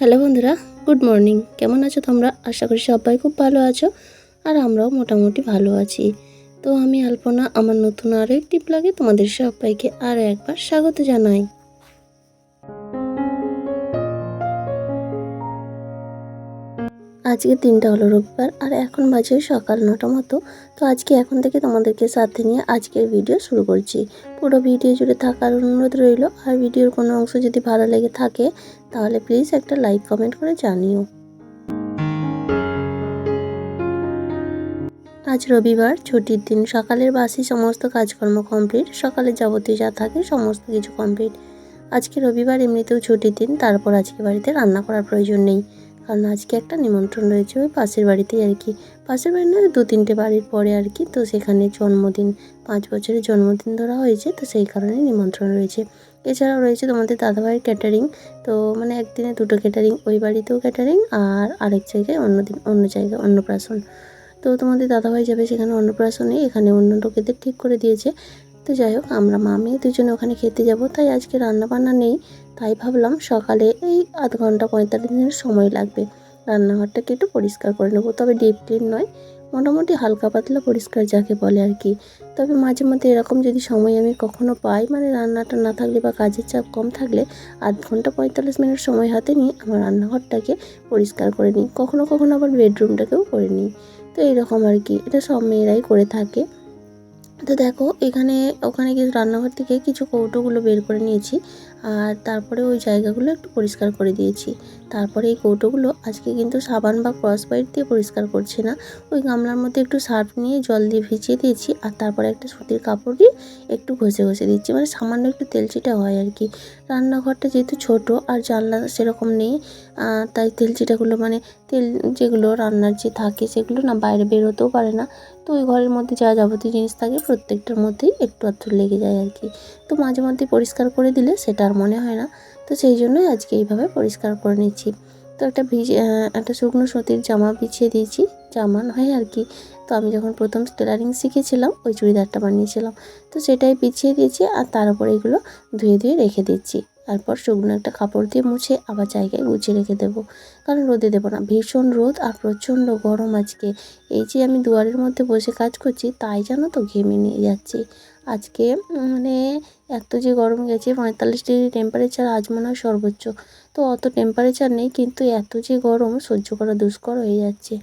Hello বন্ধুরা, good morning. কেমন আছো তোমরা? আশা করি সবাই খুব ভালো আছো আর আমরাও মোটামুটি ভালো আছি। তো আমি আলপনা, আমার নতুন আরও একটি ব্লগে তোমাদের সবাইকে আরও একবার স্বাগত জানাই। আজকে দিনটা হলো রবিবার আর এখন বাজে সকাল নটা মতো। তো আজকে এখন থেকে তোমাদেরকে সাথে নিয়ে আজকের ভিডিও শুরু করছি। পুরো ভিডিও জুড়ে থাকার অনুরোধ রইল। আর ভিডিওর কোনো অংশ যদি ভালো লেগে থাকে, তাহলে প্লিজ একটা লাইক কমেন্ট করে জানিও। আজ রবিবার, ছুটির দিন, সকালের বাসি সমস্ত কাজকর্ম কমপ্লিট সকালে যাবতীয় যা থাকে সমস্ত কিছু কমপ্লিট আজকে রবিবার, এমনিতেও ছুটির দিন, তারপর আজকে বাড়িতে রান্না করার প্রয়োজন নেই। কারণ আজকে একটা নিমন্ত্রণ রয়েছে ওই পাশের বাড়িতেই আর কি। পাশের বাড়ি নয় দু তিনটে বাড়ির পরে আর কি, তো সেখানে জন্মদিন, পাঁচ বছরের জন্মদিন ধরা হয়েছে, তো সেই কারণে নিমন্ত্রণ রয়েছে। এছাড়াও রয়েছে তোমাদের দাদাভাইয়ের ক্যাটারিং তো মানে একদিনে দুটো ক্যাটারিং ওই বাড়িতেও ক্যাটারিং আর আরেক জায়গায় অন্য দিন, অন্য জায়গায় অন্নপ্রাশন। তো তোমাদের দাদাভাই যাবে সেখানে অন্নপ্রাশনে, এখানে অন্য লোকেদের ঠিক করে দিয়েছে। তো যাই হোক, আমরা মামি দুজনে ওখানে খেতে যাব, তাই আজকে রান্না বান্না নেই। তাই ভাবলাম সকালে এই আধ ঘণ্টা পঁয়তাল্লিশ মিনিট সময় লাগবে। রান্নাঘরটাকে একটু পরিষ্কার করে নেব। তবে ডিপ ক্লিন নয়, মোটামুটি হালকা পাতলা পরিষ্কার যাকে বলে আর কি। তবে মাঝে মধ্যে এরকম যদি সময় আমি কখনো পাই মানে রান্নাটা না থাকলে বা কাজের চাপ কম থাকলে আধ ঘণ্টা পঁয়তাল্লিশ মিনিট সময় হাতে নিয়ে আমার রান্নাঘরটাকে পরিষ্কার করে নিই। কখনো কখনো আবার বেডরুমটাকেও করে নিই। তো এইরকম আর কি, এটা সব মেয়েরাই করে থাকে। তো দেখো, এখানে, ওখানে গিয়ে রান্নাঘর থেকে কিছু কৌটোগুলো বের করে নিয়েছি। আর তারপরে ওই জায়গাগুলো একটু পরিষ্কার করে দিয়েছি। তারপরে এই কৌটোগুলো আজকে কিন্তু সাবান বা ক্রস বাইট দিয়ে পরিষ্কার করছি না। ওই গামলার মধ্যে একটু সার্ফ নিয়ে জল দিয়ে ভিজিয়ে দিয়েছি আর তারপরে একটা সুতির কাপড় দিয়ে একটু ঘষে ঘষে দিচ্ছি। মানে সামান্য একটু তেল তেলচিটা হয় আর কি। রান্নাঘরটা যেহেতু ছোট আর জানলা সেরকম নেই তাই তেল তেলচিটাগুলো মানে তেল যেগুলো রান্নার যে থাকে সেগুলো না বাইরে বেরোতেও পারে না। তো ওই ঘরের মধ্যে যা যাবতীয় জিনিস থাকে প্রত্যেকটার মধ্যেই একটু আধটু লেগে যায় আর কি। তো মাঝে মধ্যে পরিষ্কার করে দিলে সেটা আর মনে হয় না। তো সেই জন্যই আজকে এইভাবে পরিষ্কার করে নিচ্ছি। তো একটা ভিজে একটা শুকনো সুতির জামা বিছিয়ে দিয়েছি। জামা নয় আর কি। তো আমি যখন প্রথম টেলারিং শিখেছিলাম, ওই চুড়িদারটা বানিয়েছিলাম। তো সেটাই বিছিয়ে দিয়েছি আর তার উপর এগুলো ধুয়ে ধুয়ে রেখে দিচ্ছি। তারপর শুকনো একটা কাপড় দিয়ে মুছে আবার জায়গায় গুছিয়ে রেখে দেবো। কারণ রোদে দেবো না। ভীষণ রোদ আর প্রচণ্ড গরম আজকে। এই যে আমি দুয়ারের মধ্যে বসে কাজ করছি, তাই জানো তো ঘেমে নিয়ে যাচ্ছি। আজকে মানে এত যে গরম গেছে, পঁয়তাল্লিশ ডিগ্রি টেম্পারেচার আজ মনে হয় সর্বোচ্চ। তো অত টেম্পারেচার নেই, কিন্তু এত যে গরম সহ্য করা দুষ্কর হয়ে যাচ্ছে।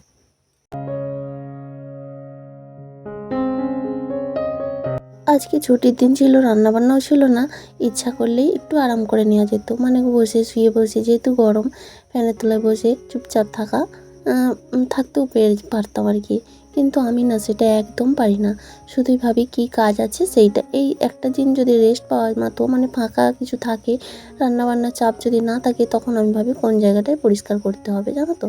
আজকে ছুটির দিন ছিল, রান্নাবান্নাও ছিল না। ইচ্ছা করলেই একটু আরাম করে নেওয়া যেত। মানে বসে শুয়ে বসে, যেহেতু গরম, ফ্যানের তলায় বসে চুপচাপ থাকা থাকতেও পেরে পারতাম আর কি। কিন্তু আমি না সেটা একদম পারি না। শুধুই ভাবি কি কাজ আছে সেইটা, এই একটা দিন যদি রেস্ট পাওয়ার মতো মানে ফাঁকা কিছু থাকে, রান্নাবান্নার চাপ যদি না থাকে তখন আমি ভাবি কোন জায়গাটায় পরিষ্কার করতে হবে জানো তো?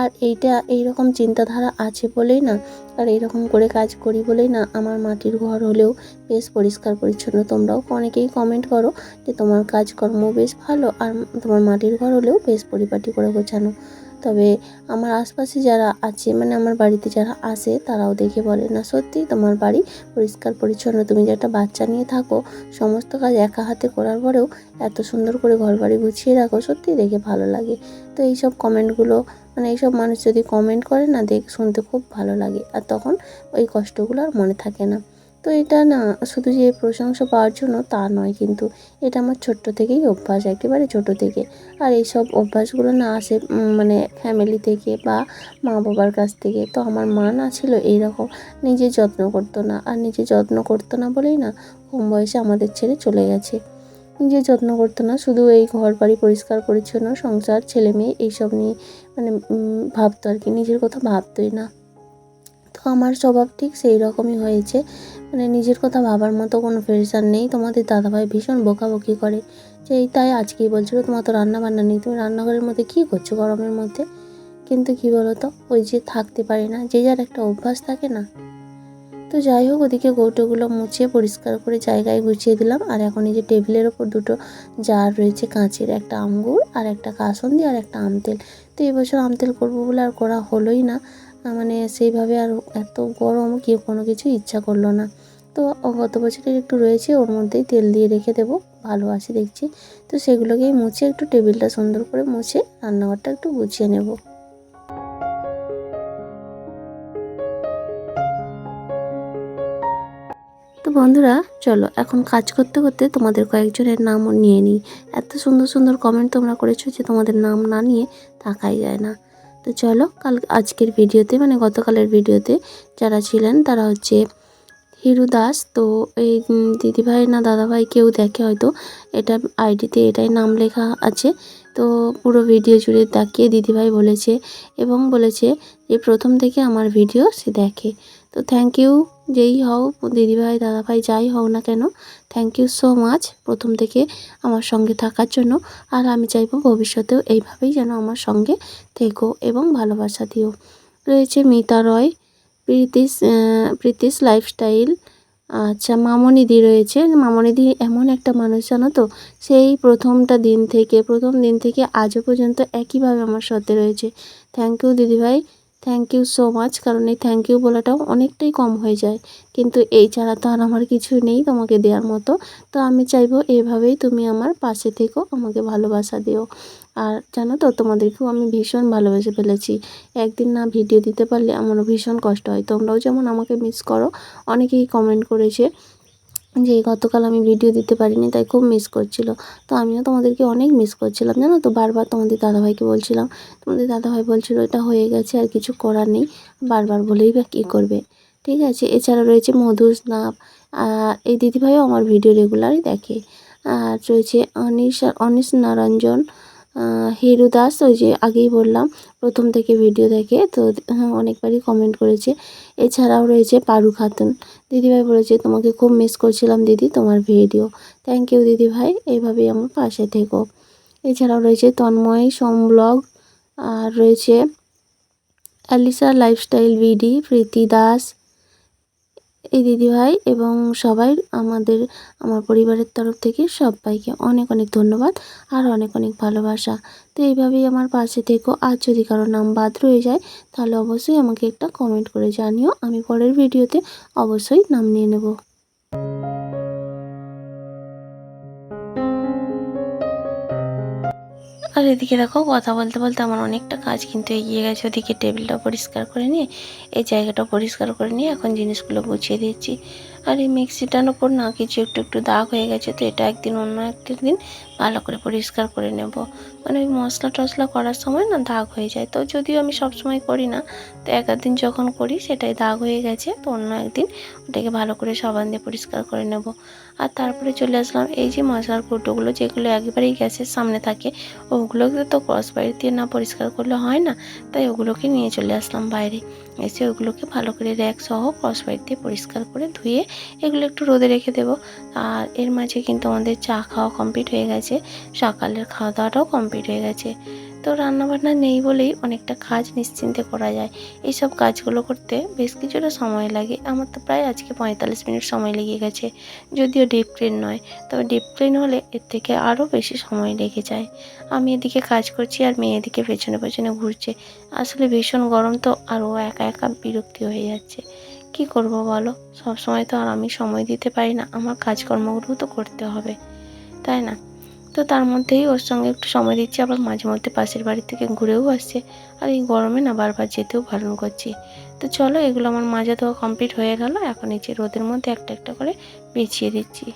আর এইটা, এইরকম চিন্তাধারা আছে বলেই না, আর এইরকম করে কাজ করি বলেই না আমার মাটির ঘর হলেও বেশ পরিষ্কার পরিচ্ছন্ন। তোমরাও অনেকেই কমেন্ট করো যে তোমার কাজকর্ম বেশ ভালো, আর তোমার মাটির ঘর হলেও বেশ পরিপাটি করে গোছানো। তবে আমার আশপাশে যারা আছে মানে আমার বাড়িতে যারা আসে, তারাও দেখে বলে, না সত্যি তোমার বাড়ি পরিষ্কার, পরিচ্ছন্ন। তুমি যে একটা বাচ্চা নিয়ে থাকো, সমস্ত কাজ একা হাতে করার পরেও এত সুন্দর করে ঘর বাড়ি গুছিয়ে রাখো সত্যি দেখে ভালো লাগে। তো এইসব কমেন্টগুলো মানে এইসব মানুষ যদি কমেন্ট করে না, দেখ, শুনতে খুব ভালো লাগে। আর তখন ওই কষ্টগুলো আর মনে থাকে না। তো এটা না, শুধু যে প্রশংসা পাওয়ার জন্য তা নয়, কিন্তু এটা আমার ছোট্ট থেকেই অভ্যাস, একেবারে ছোট থেকে। আর এইসব অভ্যাসগুলো না আসে মানে ফ্যামিলি থেকে বা মা বাবার কাছ থেকে। তো আমার মা না ছিল এইরকম, নিজে যত্ন করতো না। আর নিজে যত্ন করতো না বলেই না, কম বয়সে আমাদের ছেড়ে চলে গেছে। নিজে যত্ন করতো না, শুধু এই ঘর বাড়ি পরিষ্কার পরিচ্ছন্ন, সংসার ছেলে মেয়ে এইসব নিয়ে মানে ভাবতো আর কি। নিজের কথা ভাবতোই না। আমার স্বভাব ঠিক সেই রকমই হয়েছে। মানে নিজের কথা ভাবার মতো কোনো প্রেশার নেই। তোমাদের দাদাভাই ভীষণ বকাবকি করে। এই তাই আজকেই বলছিল, তোমার তো রান্না বান্না নেই। তুমি রান্নাঘরের মধ্যে কী করছ গরমের মধ্যে? কিন্তু কী বলো তো ওই যে থাকতে পারে না। যে যার একটা অভ্যাস থাকে না। তো যাই হোক, ওদিকে কৌটোগুলো মুছিয়ে পরিষ্কার করে জায়গায় গুছিয়ে দিলাম। আর এখন এই যে টেবিলের ওপর দুটো জার রয়েছে, কাঁচের একটা আঙ্গুর আর একটা কাসন্দি আর একটা আমতেল তো এবছর আমতেল করব বলে আর করা হলোই না। মানে সেইভাবে আর এত গরম কেউ কোনো কিছু ইচ্ছা করল না। তো গত বছরের একটু রয়েছে, ওর মধ্যেই তেল দিয়ে রেখে দেবো, ভালো আছে দেখছি। তো সেগুলোকেই মুছে একটু টেবিলটা সুন্দর করে মুছে রান্নাঘরটা একটু গুছিয়ে নেব। তো বন্ধুরা, চলো এখন কাজ করতে করতে তোমাদের কয়েকজনের নামও নিয়ে নিই। এত সুন্দর সুন্দর কমেন্ট তোমরা করেছ যে তোমাদের নাম না নিয়ে থাকাই যায় না। তো চলো, কাল আজকের ভিডিওতে মানে গতকালের ভিডিওতে যারা ছিলেন তারা হচ্ছে হিরু দাস। তো এই দিদিভাই না দাদাভাই কেউ দেখে হয়তো। এটা আইডিতে এটাই নাম লেখা আছে। তো পুরো ভিডিও জুড়ে তাকিয়ে দিদিভাই বলেছে এবং বলেছে যে, প্রথম থেকে আমার ভিডিও সে দেখে। তো থ্যাংক ইউ যেই হও, দিদিভাই, দাদাভাই, যাই হও না কেন থ্যাংক ইউ সো মাচ প্রথম থেকে আমার সঙ্গে থাকার জন্য। আর আমি চাইব ভবিষ্যতেও এইভাবেই যেন আমার সঙ্গে থেকো এবং ভালোবাসা দিও। রয়েছে মিতা রয়, প্রীতিস প্রীতিস লাইফস্টাইল আচ্ছা মামনিদি রয়েছে। মামনিদি এমন একটা মানুষ জানো তো, সেই প্রথমটা দিন থেকে, প্রথম দিন থেকে আজও পর্যন্ত একইভাবে আমার সাথে রয়েছে। থ্যাংক ইউ দিদিভাই। থ্যাংক ইউ সো মাচ কারণ এই থ্যাংক ইউ বলাটাও অনেকটাই কম হয়ে যায়। কিন্তু এই ছাড়া তো আর আমার কিছু নেই তোমাকে দেওয়ার মতো। তো আমি চাইব এভাবেই তুমি আমার পাশে থেকো, আমাকে ভালোবাসা দিও। আর জানো তো, তোমাদেরকেও আমি ভীষণ ভালোবেসে ফেলেছি। একদিন না ভিডিও দিতে পারলে আমারও ভীষণ কষ্ট হয়। তোমরাও যেমন আমাকে মিস করো, অনেকেই কমেন্ট করেছে যে গতকাল আমি ভিডিও দিতে পারিনি, তাই খুব মিস করছিল। তো আমিও তোমাদেরকে অনেক মিস করছিলাম, জানো তো? বারবার তোমাদের দাদাভাইকে বলছিলাম, তোমাদের দাদাভাই বলছিল এটা হয়ে গেছে আর কিছু করার নেই, বারবার বলেই বা কী করবে? ঠিক আছে, এছাড়া রয়েছে মধু স্নাপ এই দিদিভাইও আমার ভিডিও রেগুলারই দেখে। আর রয়েছে অনিশ অনিশ নারঞ্জন হিরু দাস ওই যে আগেই বললাম প্রথম থেকে ভিডিও দেখে তো হ্যাঁ, অনেকবারই কমেন্ট করেছে। এছাড়াও রয়েছে পারু খাতুন। দিদিভাই বলেছে তোমাকে খুব মিস করছিলাম দিদি তোমার ভিডিও থ্যাংক ইউ দিদিভাই। এইভাবেই আমার পাশে থেকো। এছাড়াও রয়েছে তন্ময় সোম ব্লগ। আর রয়েছে অ্যালিসা লাইফস্টাইল ভিডি প্রীতি দাস। এই দিদিভাই এবং সবাই আমাদের, আমার পরিবারের তরফ থেকে সবাইকে অনেক অনেক ধন্যবাদ আর অনেক অনেক ভালোবাসা। তো এইভাবেই আমার পাশে থেকেও আর যদি কারও নাম বাদ রয়ে যায়, তাহলে অবশ্যই আমাকে একটা কমেন্ট করে জানিও। আমি পরের ভিডিওতে অবশ্যই নাম নিয়ে নেব। আর এদিকে দেখো, কথা বলতে বলতে আমার অনেকটা কাজ কিন্তু এগিয়ে গেছে। ওদিকে টেবিলটা পরিষ্কার করে নিয়ে, এই জায়গাটা পরিষ্কার করে নিয়ে এখন জিনিসগুলো গুছিয়ে দিচ্ছি। আর এই মিক্সিটার ওপর না কিছু একটু একটু দাগ হয়ে গেছে তো এটা একদিন, অন্য একটা দিন ভালো করে পরিষ্কার করে নেব। মানে ওই মশলা টশলা করার সময় না দাগ হয়ে যায়। তো যদিও আমি সব সময় করি না, তো এক দিন যখন করি সেটাই দাগ হয়ে গেছে, তো অন্য একদিন ওটাকে ভালো করে সাবান দিয়ে পরিষ্কার করে নেব। আর তারপরে চলে আসলাম এই যে মশলার কৌটোগুলো যেগুলো একবারেই গ্যাসের সামনে থাকে, ওগুলোকে তো ক্রস বাইরে দিয়ে না পরিষ্কার করলে হয় না, তাই ওগুলোকে নিয়ে চলে আসলাম বাইরে। এসে ওগুলোকে ভালো করে র্যাক সহ ক্রস বাইর দিয়ে পরিষ্কার করে ধুয়ে এগুলো একটু রোদে রেখে দেবো। আর এর মাঝে কিন্তু আমাদের চা খাওয়া কমপ্লিট হয়ে গেছে। সকালের খাওয়া দাওয়াটাও কমপ্লিট হয়ে গেছে। তো রান্নাবান্না নেই বলেই অনেকটা কাজ নিশ্চিন্তে করা যায়। এইসব কাজগুলো করতে বেশ কিছুটা সময় লাগে। আমার তো প্রায় আজকে পঁয়তাল্লিশ মিনিট সময় লেগে গেছে। যদিও ডিপ ক্লিন নয়, তবে ডিপ ক্লিন হলে এর থেকে আরও বেশি সময় লেগে যায়। আমি এদিকে কাজ করছি আর মেয়ে এদিকে পেছনে পেছনে ঘুরছে। আসলে ভীষণ গরম তো, আর ও একা একা বিরক্তি হয়ে যাচ্ছে। কি করব বলো? সব সময় তো আর আমি সময় দিতে পারি না। আমার কাজকর্মগুলো তো করতে হবে, তাই না? তো তার মধ্যেই ওর সঙ্গে একটু সময় দিচ্ছি। আবার মাঝে মধ্যে পাশের বাড়ি থেকে ঘুরেও আসছে। আর এই গরমে না বারবার যেতেও বারণ করছি। তো চলো, এগুলো আমার মাজা তো কমপ্লিট হয়ে গেল। এখন এই যে রোদের মধ্যে একটা একটা করে বেছিয়ে দিচ্ছি।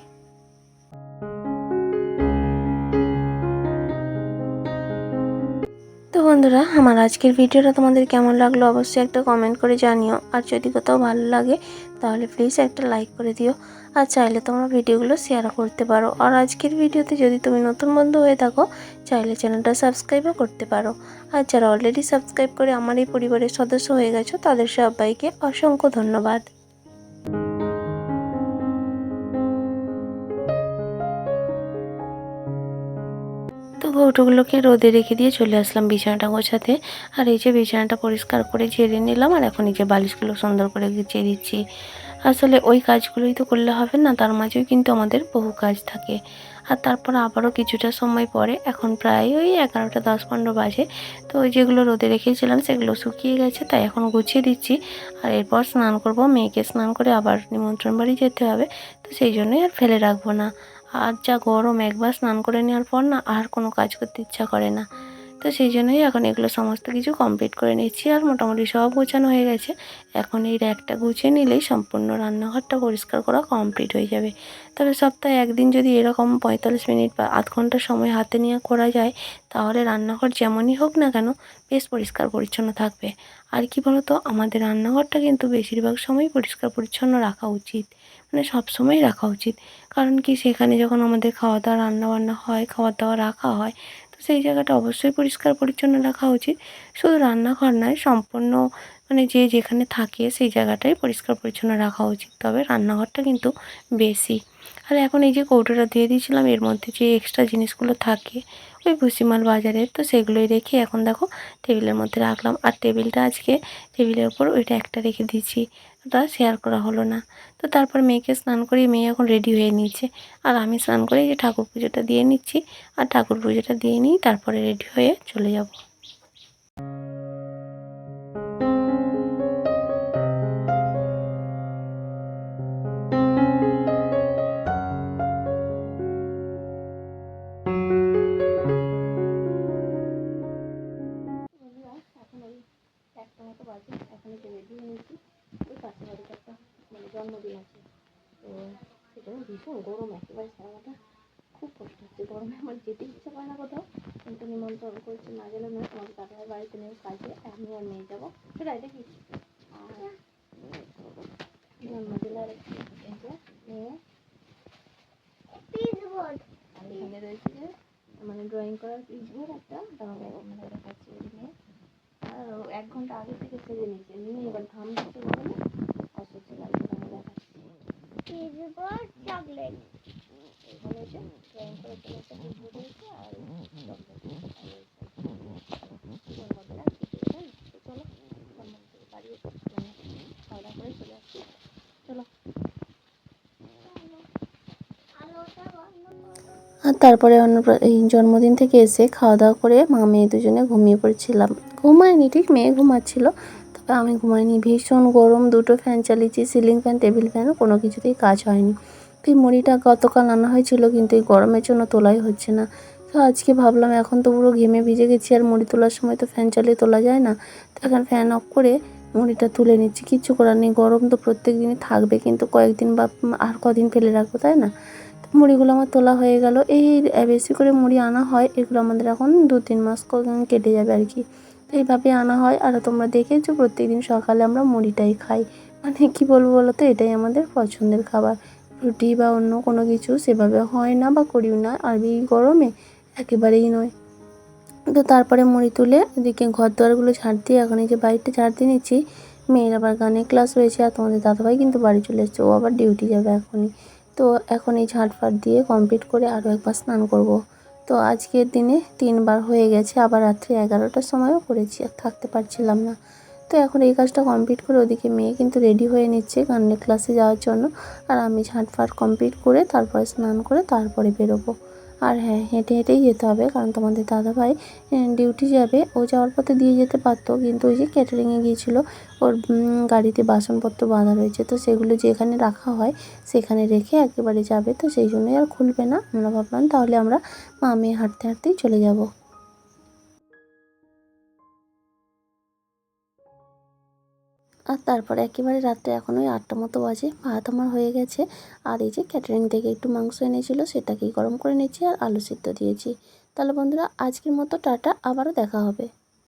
তো বন্ধুরা, আমার আজকের ভিডিওটা তোমাদের কেমন লাগল অবশ্যই একটা কমেন্ট করে জানিও। আর যদি কোথাও ভালো লাগে, তাহলে প্লিজ একটা লাইক করে দিও। আর চাইলে তোমরা ভিডিওগুলো শেয়ার করতে পারো। আর আজকের ভিডিওতে যদি তুমি নতুন বন্ধু হয়ে থাকো, চাইলে চ্যানেলটা সাবস্ক্রাইবও করতে পারো। আর যারা অলরেডি সাবস্ক্রাইব করে আমার এই পরিবারের সদস্য হয়ে গেছো, তাদের সবাইকে অসংখ্য ধন্যবাদ। তো কৌটোগুলোকে রোদে রেখে দিয়ে চলে আসলাম বিছানাটা গোছাতে। আর এই যে বিছানাটা পরিষ্কার করে ঝেড়ে নিলাম, আর এখন এই যে বালিশগুলো সুন্দর করে গুছিয়ে দিচ্ছি। আসলে ওই কাজগুলোই তো করলে হবে না, তার মাঝেও কিন্তু আমাদের বহু কাজ থাকে। আর তারপর আবারও কিছুটা সময় পরে, এখন প্রায় ওই এগারোটা দশ পনেরো বাজে, তো ওই যেগুলো রোদে রেখেছিলাম সেগুলো শুকিয়ে গেছে, তাই এখন গুছিয়ে দিচ্ছি। আর এরপর স্নান করব, মেয়েকে স্নান করে আবার নিমন্ত্রণ বাড়ি যেতে হবে, তো সেই জন্যই আর ফেলে রাখব না। আর যা গরম একবার স্নান করে নেওয়ার পর না আর কোনো কাজ করতে ইচ্ছা করে না। তো সেই জন্যই এখন এগুলো সমস্ত কিছু কমপ্লিট করে নিচ্ছি আর মোটামুটি সব গোছানো হয়ে গেছে। এখন এই র্যাকটা গুছিয়ে নিলেই সম্পূর্ণ রান্নাঘরটা পরিষ্কার করা কমপ্লিট হয়ে যাবে। তবে সপ্তাহে একদিন যদি এরকম পঁয়তাল্লিশ মিনিট বা আধ ঘণ্টা সময় হাতে নিয়ে করা যায়, তাহলে রান্নাঘর যেমনই হোক না কেন বেশ পরিষ্কার পরিচ্ছন্ন থাকবে। আর কি বলতো, আমাদের রান্নাঘরটা কিন্তু বেশিরভাগ সময় পরিষ্কার পরিচ্ছন্ন রাখা উচিত। মানে সব সময় রাখা উচিত। কারণ কি সেখানে যখন আমাদের খাওয়া দাওয়া রান্না বান্না হয় খাওয়া দাওয়া রাখা হয়, তো সেই জায়গাটা অবশ্যই পরিষ্কার পরিচ্ছন্ন রাখা উচিত। শুধু রান্নাঘর নয়, সম্পূর্ণ মানে যে যেখানে থাকে সেই জায়গাটাই পরিষ্কার পরিচ্ছন্ন রাখা উচিত। তবে রান্নাঘরটা কিন্তু বেশি। আর এখন এই যে কৌটোটা দিয়ে দিয়েছিলাম, এর মধ্যে যে এক্সট্রা জিনিসগুলো থাকে, ওই ভুসিমাল বাজারের, তো সেগুলোই রেখে এখন দেখো টেবিলের মধ্যে রাখলাম। আর টেবিলটা আজকে, টেবিলের ওপর ওইটা একটা রেখে দিয়েছি। ওটা শেয়ার করা হলো না। তো তারপর মেয়েকে স্নান করিয়ে মেয়ে এখন রেডি হয়ে নিয়েছে। আর আমি স্নান করে যে ঠাকুর পুজোটা দিয়ে নিচ্ছি। আর ঠাকুর পুজোটা দিয়ে নিই তারপরে রেডি হয়ে চলে যাব। এখন রেডি ওই পাশে বাড়িতে একটা মানে জন্মদিন আছে। তো সেখানে ভীষণ গরম একেবারে সারাটা খুব কষ্ট হচ্ছে। গরমে আমার যেতে ইচ্ছা করে না কোথাও। কিন্তু নিমন্ত্রণ করছে না গেলে নয় তোমাকে দাদার বাড়িতে নেই কাজে আমি আর নিয়ে যাব। সেটা এটা কি আর জন্মদিনের নিয়ে আর এখানে রয়েছে মানে ড্রয়িং করার পিসবোর্ড একটা মানে দেখাচ্ছি ওই নিয়ে আর ও এক ঘণ্টা আগে থেকে সেজে নিয়েছি। নিয়ে এবার ঘাম দিচ্ছে গরমে অসহ্য লাগবে আমি দেখাচ্ছি চকলেট এখানে এসে ড্রয়িং করে চলে এসে আর চকলেট জন্মদিন আর কিছু নেই তো চলো জন্মদিন থেকে বাড়ি মানে খাওয়া দাওয়া করে চলে আসছি চলো আলোটা বন্ধ করো আর তারপরে অন্য এই জন্মদিন থেকে এসে খাওয়া দাওয়া করে মা মেয়ে দুজনে ঘুমিয়ে পড়েছিলাম। ঘুমায়নি, ঠিক মেয়ে ঘুমাচ্ছিল। তবে আমি ঘুমাইনি ভীষণ গরম, দুটো ফ্যান চালিয়েছি, সিলিং ফ্যান, টেবিল ফ্যান, কোনো কিছুতেই কাজ হয়নি। এই মুড়িটা গতকাল আনা হয়েছিল, কিন্তু এই গরমের জন্য তোলাই হচ্ছে না। তো আজকে ভাবলাম, এখন তো পুরো ঘেমে ভিজে গেছি, আর মুড়ি তোলার সময় তো ফ্যান চালিয়ে তোলা যায় না। তো এখন ফ্যান অফ করে মুড়িটা তুলে নিচ্ছি। কিচ্ছু করার নেই, গরম তো প্রত্যেক দিনই থাকবে, কিন্তু কয়েকদিন বা আর কদিন ফেলে রাখব, তাই না? মুড়িগুলো আমার তোলা হয়ে গেল। এই বেশি করে মুড়ি আনা হয়, এগুলো আমাদের এখন দু তিন মাস কেটে যাবে আর কি। এইভাবে আনা হয়, আর তোমরা দেখেছ প্রত্যেকদিন সকালে আমরা মুড়িটাই খাই। মানে কি বলব বলো তো, এটাই আমাদের পছন্দের খাবার। রুটি বা অন্য কোনো কিছু সেভাবে হয় না বা করিও না আর এই গরমে একেবারেই নয়। তো তারপরে মুড়ি তুলে এদিকে ঘর দুয়ারগুলো ঝাড় দিয়ে এখন এই যে বাড়িটা ঝাড় দিয়ে নিচ্ছি। মেয়ের আবার গানের ক্লাস রয়েছে, আর তোমাদের দাদাভাই কিন্তু বাড়ি চলে এসছে, ও আবার ডিউটি যাবে এখনই। তো এখন এই ঝাঁটফাট দিয়ে কমপ্লিট করে আরও একবার স্নান করব। তো আজকের দিনে তিনবার হয়ে গেছে, আবার রাত্রি এগারোটার সময়ও করেছি, আর থাকতে পারছিলাম না। তো এখন এই কাজটা কমপ্লিট করে ওদিকে মেয়ে কিন্তু রেডি হয়ে নিচ্ছে গানের ক্লাসে যাওয়ার জন্য, আর আমি ঝাঁটফাট কমপ্লিট করে তারপরে স্নান করে তারপরে বেরোবো। আর হ্যাঁ হেঁটে হেঁটেই যেতে হবে। কারণ তোমাদের দাদা ভাই ডিউটি যাবে। ও যাওয়ার পথে দিয়ে যেতে পারতো, কিন্তু ওই যে ক্যাটারিংয়ে গিয়েছিল, ওর গাড়িতে বাসনপত্র বাঁধা রয়েছে। তো সেগুলো যেখানে রাখা হয়, সেখানে রেখে একেবারে যাবে। তো সেই জন্যই আর খুলবে না। আমরা ভাবলাম তাহলে আমরা মা মেয়ে হাঁটতে হাঁটতেই চলে যাব। আর তারপরে একেবারে রাত্রে এখন ওই আটটা মতো বাজে। ভাত আমার হয়ে গেছে। আর এই যে ক্যাটারিং থেকে একটু মাংস এনেছিল, সেটাকেই গরম করে নিয়েছি আর আলু সিদ্ধ দিয়েছি। তাহলে বন্ধুরা, আজকের মতো টাটা, আবারও দেখা হবে।